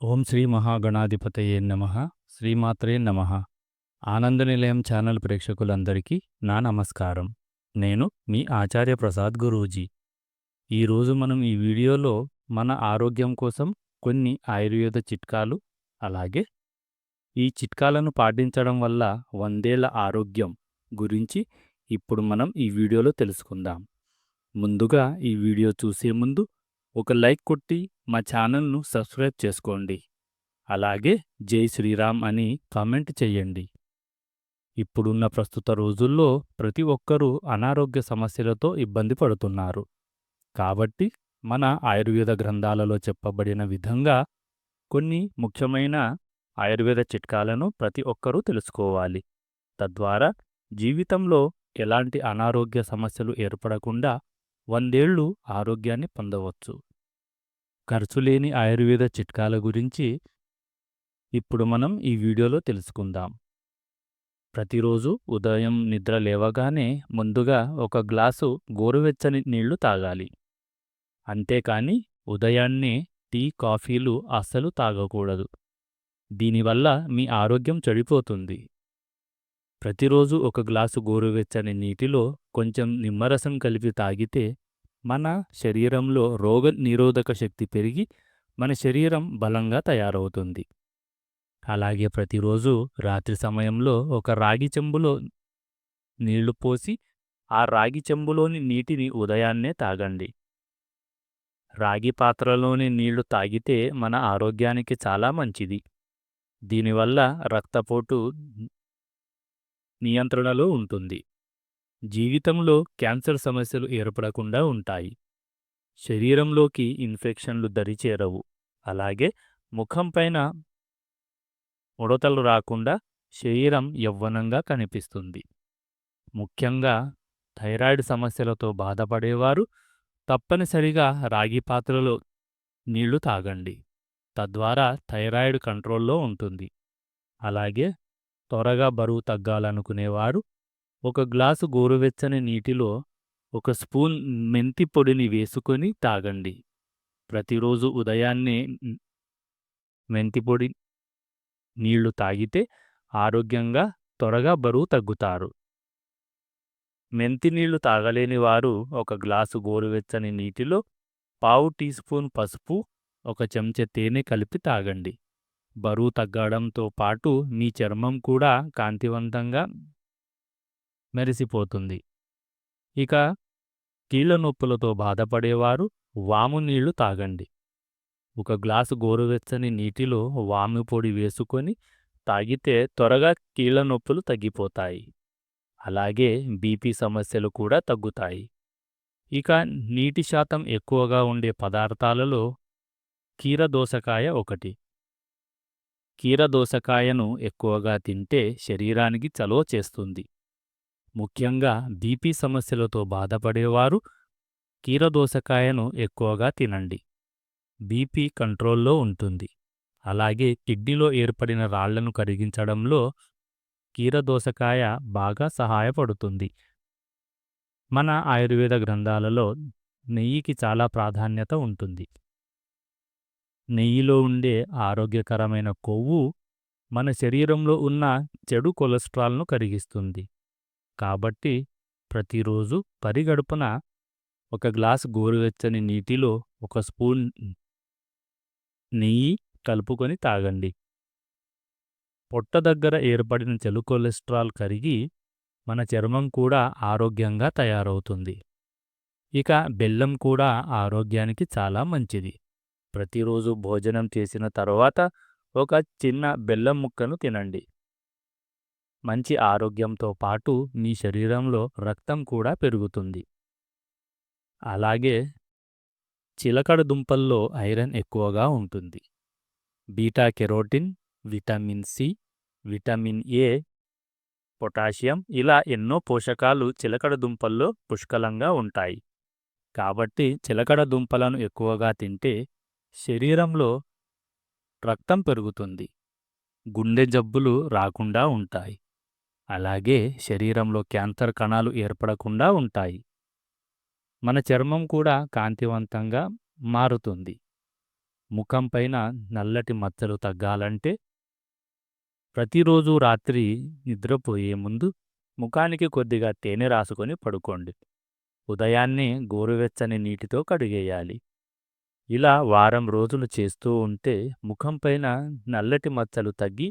ఓం శ్రీ మహాగణాధిపతయే నమ శ్రీమాత్రే నమ. ఆనంద నిలయం ఛానల్ ప్రేక్షకులందరికీ నా నమస్కారం. నేను మీ ఆచార్య ప్రసాద్ గురూజీ. ఈరోజు మనం ఈ వీడియోలో మన ఆరోగ్యం కోసం కొన్ని ఆయుర్వేద చిట్కాలు అలాగే ఈ చిట్కాలను పాటించడం వల్ల వందేళ్ళ ఆరోగ్యం గురించి ఇప్పుడు మనం ఈ వీడియోలో తెలుసుకుందాం. ముందుగా ఈ వీడియో చూసే ముందు ఒక లైక్ కొట్టి మా ఛానల్ను సబ్స్క్రైబ్ చేసుకోండి. అలాగే జై శ్రీరామ్ అని కామెంట్ చేయండి. ఇప్పుడున్న ప్రస్తుత రోజుల్లో ప్రతి ఒక్కరూ అనారోగ్య సమస్యలతో ఇబ్బంది పడుతున్నారు. కాబట్టి మన ఆయుర్వేద గ్రంథాలలో చెప్పబడిన విధంగా కొన్ని ముఖ్యమైన ఆయుర్వేద చిట్కాలను ప్రతి ఒక్కరూ తెలుసుకోవాలి. తద్వారా జీవితంలో ఎలాంటి అనారోగ్య సమస్యలు ఏర్పడకుండా వందేళ్ళు ఆరోగ్యాన్ని పొందవచ్చు. ఖర్చులేని ఆయుర్వేద చిట్కాల గురించి ఇప్పుడు మనం ఈ వీడియోలో తెలుసుకుందాం. ప్రతిరోజు ఉదయం నిద్ర లేవగానే ముందుగా ఒక గ్లాసు గోరువెచ్చని నీళ్ళు తాగాలి. అంతేకాని ఉదయాన్నే టీ కాఫీలు అస్సలు తాగకూడదు. దీనివల్ల మీ ఆరోగ్యం చెడిపోతుంది. ప్రతిరోజు ఒక గ్లాసు గోరువెచ్చని నీటిలో కొంచెం నిమ్మరసం కలిపి తాగితే మన శరీరంలో రోగ నిరోధక శక్తి పెరిగి మన శరీరం బలంగా తయారవుతుంది. అలాగే ప్రతిరోజు రాత్రి సమయంలో ఒక రాగి చెంబులో నీళ్ళు పోసి ఆ రాగి చెంబులోని నీటిని ఉదయాన్నే తాగండి. రాగి పాత్రలోని నీళ్ళు తాగితే మన ఆరోగ్యానికి చాలా మంచిది. దీనివల్ల రక్తపోటు నియంత్రణలో ఉంటుంది. జీవితంలో క్యాన్సర్ సమస్యలు ఏర్పడకుండా ఉంటాయి. శరీరంలోకి ఇన్ఫెక్షన్లు దరిచేరవు. అలాగే ముఖంపైన ముడతలు రాకుండా శరీరం యవ్వనంగా కనిపిస్తుంది. ముఖ్యంగా థైరాయిడ్ సమస్యలతో బాధపడేవారు తప్పనిసరిగా రాగి పాత్రలో నీళ్ళు తాగండి. తద్వారా థైరాయిడ్ కంట్రోల్లో ఉంటుంది. అలాగే త్వరగా బరువు తగ్గాలనుకునేవారు ఒక గ్లాసు గోరువెచ్చని నీటిలో ఒక స్పూన్ మెంతి పొడిని వేసుకొని తాగండి. ప్రతిరోజు ఉదయాన్నే మెంతి పొడి నీళ్ళు తాగితే ఆరోగ్యంగా త్వరగా బరువు తగ్గుతారు. మెంతి నీళ్ళు తాగలేని వారు ఒక గ్లాసు గోరువెచ్చని నీటిలో పావు టీ స్పూన్ పసుపు ఒక చెంచా తేనె కలిపి తాగండి. బరువు తగ్గడంతో పాటు మీ చర్మం కూడా కాంతివంతంగా మెరిసిపోతుంది. ఇక కీళ్ళ నొప్పులతో బాధపడేవారు వాము నీళ్ళు తాగండి. ఒక గ్లాసు గోరువెచ్చని నీటిలో వాము పొడి వేసుకొని తాగితే త్వరగా కీళ్ళ నొప్పులు తగ్గిపోతాయి. అలాగే బీపీ సమస్యలు కూడా తగ్గుతాయి. ఇక నీటి శాతం ఎక్కువగా ఉండే పదార్థాలలో కీరదోసకాయ ఒకటి. కీరదోసకాయను ఎక్కువగా తింటే శరీరానికి చలువ చేస్తుంది. ముఖ్యంగా బీపీ సమస్యలతో బాధపడేవారు కీరదోసకాయను ఎక్కువగా తినండి. బీపీ కంట్రోల్లో ఉంటుంది. అలాగే కిడ్నీలో ఏర్పడిన రాళ్ళను కరిగించడంలో కీరదోసకాయ బాగా సహాయపడుతుంది. మన ఆయుర్వేద గ్రంథాలలో నెయ్యికి చాలా ప్రాధాన్యత ఉంటుంది. నెయ్యిలో ఉండే ఆరోగ్యకరమైన కొవ్వు మన శరీరంలో ఉన్న చెడు కొలెస్ట్రాల్ను కరిగిస్తుంది. కాబట్టి ప్రతిరోజు పరిగడుపున ఒక గ్లాసు గోరువెచ్చని నీటిలో ఒక స్పూన్ నెయ్యి కలుపుకొని తాగండి. పొట్ట దగ్గర ఏర్పడిన చెడు కొలెస్ట్రాల్ కరిగి మన చర్మం కూడా ఆరోగ్యంగా తయారవుతుంది. ఇక బెల్లం కూడా ఆరోగ్యానికి చాలా మంచిది. ప్రతిరోజు భోజనం చేసిన తరువాత ఒక చిన్న బెల్లం ముక్కను తినండి. మంచి ఆరోగ్యంతో పాటు మీ శరీరంలో రక్తం కూడా పెరుగుతుంది. అలాగే చిలకడ దుంపల్లో ఐరన్ ఎక్కువగా ఉంటుంది. Beta carotene vitamin C vitamin A potassium ఇలా ఎన్నో పోషకాలు చిలకడ దుంపల్లో పుష్కలంగా ఉంటాయి. కాబట్టి చిలకడ దుంపలను ఎక్కువగా తింటే శరీరంలో రక్తం పెరుగుతుంది. గుండె జబ్బులు రాకుండా ఉంటాయి. అలాగే శరీరంలో క్యాన్సర్ కణాలు ఏర్పడకుండా ఉంటాయి. మన చర్మం కూడా కాంతివంతంగా మారుతుంది. ముఖం పైన నల్లటి మచ్చలు తగ్గాలంటే ప్రతిరోజు రాత్రి నిద్రపోయే ముందు ముఖానికి కొద్దిగా తేనె రాసుకొని పడుకోండి. ఉదయాన్నే గోరువెచ్చని నీటితో కడిగేయాలి. ఇలా వారం రోజులు చేస్తూ ఉంటే ముఖం పైన నల్లటి మచ్చలు తగ్గి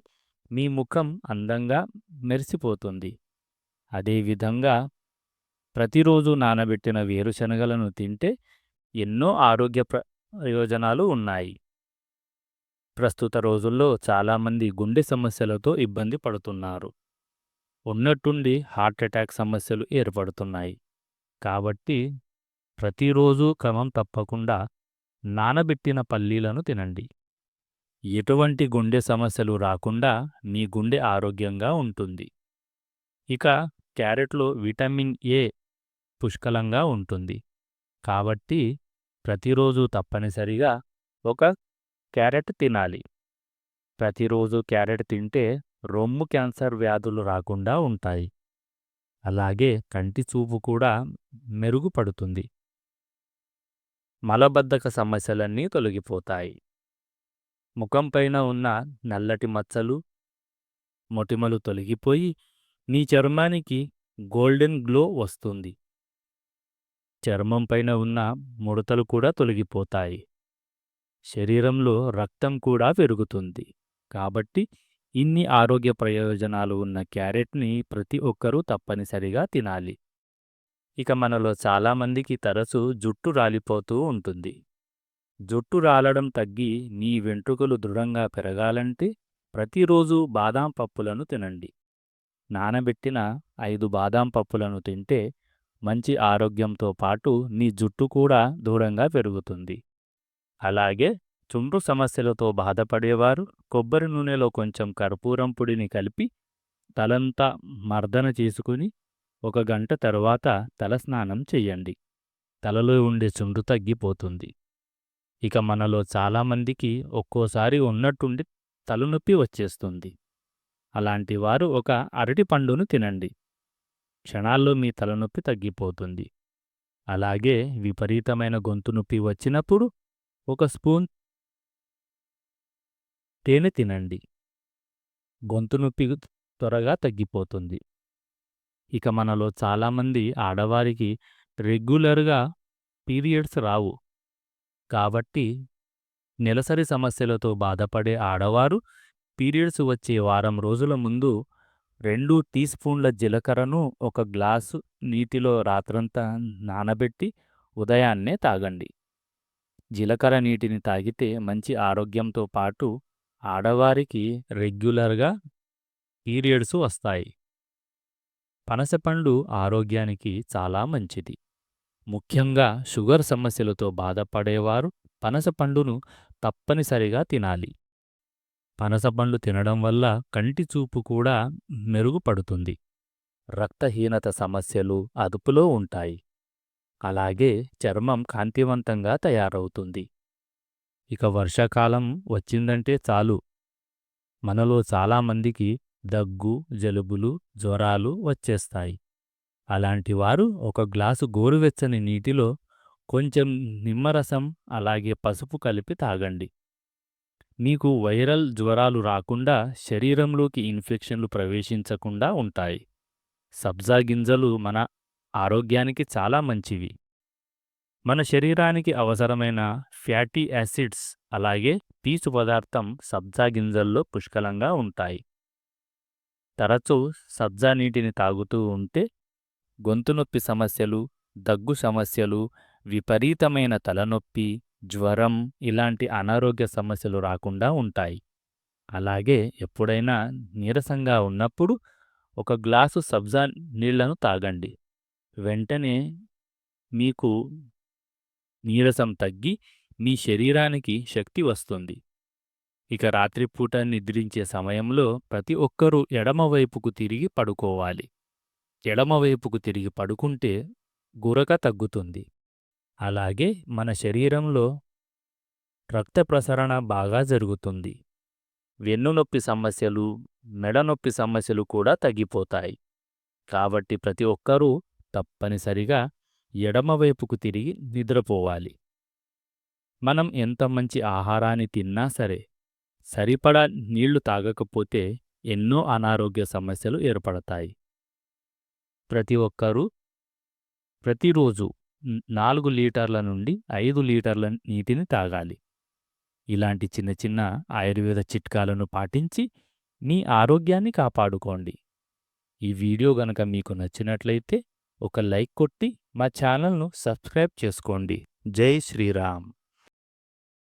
మీ ముఖం అందంగా మెరిసిపోతుంది. అదేవిధంగా ప్రతిరోజు నానబెట్టిన వేరుశనగలను తింటే ఎన్నో ఆరోగ్య ప్రయోజనాలు ఉన్నాయి. ప్రస్తుత రోజుల్లో చాలామంది గుండె సమస్యలతో ఇబ్బంది పడుతున్నారు. ఉన్నట్టుండి హార్ట్ అటాక్ సమస్యలు ఏర్పడుతున్నాయి. కాబట్టి ప్రతిరోజు క్రమం తప్పకుండా నానబెట్టిన పల్లీలను తినండి. ఎటువంటి గుండె సమస్యలు రాకుండా మీ గుండె ఆరోగ్యంగా ఉంటుంది. ఇక క్యారెట్లో విటమిన్ ఏ పుష్కలంగా ఉంటుంది. కాబట్టి ప్రతిరోజు తప్పనిసరిగా ఒక క్యారెట్ తినాలి. ప్రతిరోజు క్యారెట్ తింటే రొమ్ము క్యాన్సర్ వ్యాధులు రాకుండా ఉంటాయి. అలాగే కంటి చూపు కూడా మెరుగుపడుతుంది. మలబద్ధక సమస్యలన్నీ తొలగిపోతాయి. ముఖం పైన ఉన్న నల్లటి మచ్చలు మొటిమలు తొలగిపోయి నీ చర్మానికి గోల్డెన్ గ్లో వస్తుంది. చర్మం పైన ఉన్న ముడతలు కూడా తొలగిపోతాయి. శరీరంలో రక్తం కూడా పెరుగుతుంది. కాబట్టి ఇన్ని ఆరోగ్య ప్రయోజనాలు ఉన్న క్యారెట్ని ప్రతి ఒక్కరూ తప్పనిసరిగా తినాలి. ఇక మనలో చాలామందికి తరచు జుట్టు రాలిపోతూ ఉంటుంది. జుట్టు రాలడం తగ్గి నీ వెంట్రుకలు దృఢంగా పెరగాలంటే ప్రతిరోజు బాదాం పప్పులను తినండి. నానబెట్టిన ఐదు బాదాం పప్పులను తింటే మంచి ఆరోగ్యంతో పాటు నీ జుట్టు కూడా దూరంగా పెరుగుతుంది. అలాగే చుండ్రు సమస్యలతో బాధపడేవారు కొబ్బరి నూనెలో కొంచెం కర్పూరం పొడిని కలిపి తలంతా మర్దన చేసుకుని ఒక గంట తరువాత తలస్నానం చెయ్యండి. తలలో ఉండే చుండ్రు తగ్గిపోతుంది. ఇక మనలో చాలామందికి ఒక్కోసారి ఉన్నట్టుండి తలనొప్పి వచ్చేస్తుంది. అలాంటి వారు ఒక అరటి పండును తినండి. క్షణాల్లో మీ తలనొప్పి తగ్గిపోతుంది. అలాగే విపరీతమైన గొంతు నొప్పి వచ్చినప్పుడు ఒక స్పూన్ తేనె తినండి. గొంతు నొప్పి త్వరగా తగ్గిపోతుంది. ఇక మనలో చాలామంది ఆడవారికి రెగ్యులర్గా పీరియడ్స్ రావు. కాబట్టి నెలసరి సమస్యలతో బాధపడే ఆడవారు పీరియడ్స్ వచ్చే వారం రోజుల ముందు రెండు టీ స్పూన్ల జీలకర్రను ఒక గ్లాసు నీటిలో రాత్రంతా నానబెట్టి ఉదయాన్నే తాగండి. జీలకర్ర నీటిని తాగితే మంచి ఆరోగ్యంతో పాటు ఆడవారికి రెగ్యులర్గా పీరియడ్స్ వస్తాయి. పనసపండు ఆరోగ్యానికి చాలా మంచిది. ముఖ్యంగా షుగర్ సమస్యలతో బాధపడేవారు పనసపండును తప్పనిసరిగా తినాలి. పనసపండు తినడం వల్ల కంటి చూపు కూడా మెరుగుపడుతుంది. రక్తహీనత సమస్యలు అదుపులో ఉంటాయి. అలాగే చర్మం కాంతివంతంగా తయారవుతుంది. ఇక వర్షాకాలం వచ్చిందంటే చాలు. మనలో చాలామందికి దగ్గు జలుబులు జ్వరాలు వచ్చేస్తాయి. అలాంటివారు ఒక గ్లాసు గోరువెచ్చని నీటిలో కొంచెం నిమ్మరసం అలాగే పసుపు కలిపి తాగండి. మీకు వైరల్ జ్వరాలు రాకుండా శరీరంలోకి ఇన్ఫెక్షన్లు ప్రవేశించకుండా ఉంటాయి. సబ్జా గింజలు మన ఆరోగ్యానికి చాలా మంచివి. మన శరీరానికి అవసరమైన ఫ్యాటీ యాసిడ్స్ అలాగే పీచు పదార్థం సబ్జా గింజల్లో పుష్కలంగా ఉంటాయి. తరచూ సబ్జా నీటిని తాగుతూ ఉంటే గొంతు నొప్పి సమస్యలు దగ్గు సమస్యలు విపరీతమైన తలనొప్పి జ్వరం ఇలాంటి అనారోగ్య సమస్యలు రాకుండా ఉంటాయి. అలాగే ఎప్పుడైనా నీరసంగా ఉన్నప్పుడు ఒక గ్లాసు సబ్జా నీళ్ళను తాగండి. వెంటనే మీకు నీరసం తగ్గి మీ శరీరానికి శక్తి వస్తుంది. ఇక రాత్రిపూట నిద్రించే సమయంలో ప్రతి ఒక్కరూ ఎడమవైపుకు తిరిగి పడుకోవాలి. ఎడమవైపుకు తిరిగి పడుకుంటే గురక తగ్గుతుంది. అలాగే మన శరీరంలో రక్త ప్రసరణ బాగా జరుగుతుంది. వెన్నునొప్పి సమస్యలు మెడనొప్పి సమస్యలు కూడా తగ్గిపోతాయి. కాబట్టి ప్రతి ఒక్కరూ తప్పనిసరిగా ఎడమవైపుకు తిరిగి నిద్రపోవాలి. మనం ఎంత మంచి ఆహారాన్ని తిన్నా సరే సరిపడా నీళ్ళు తాగకపోతే ఎన్నో అనారోగ్య సమస్యలు ఏర్పడతాయి. ప్రతి ఒక్కరూ ప్రతిరోజు నాలుగు లీటర్ల నుండి ఐదు లీటర్ల నీటిని తాగాలి. ఇలాంటి చిన్న చిన్న ఆయుర్వేద చిట్కాలను పాటించి మీ ఆరోగ్యాన్ని కాపాడుకోండి. ఈ వీడియో గనక మీకు నచ్చినట్లయితే ఒక లైక్ కొట్టి మా ఛానల్ను సబ్స్క్రైబ్ చేసుకోండి. జై శ్రీరామ్.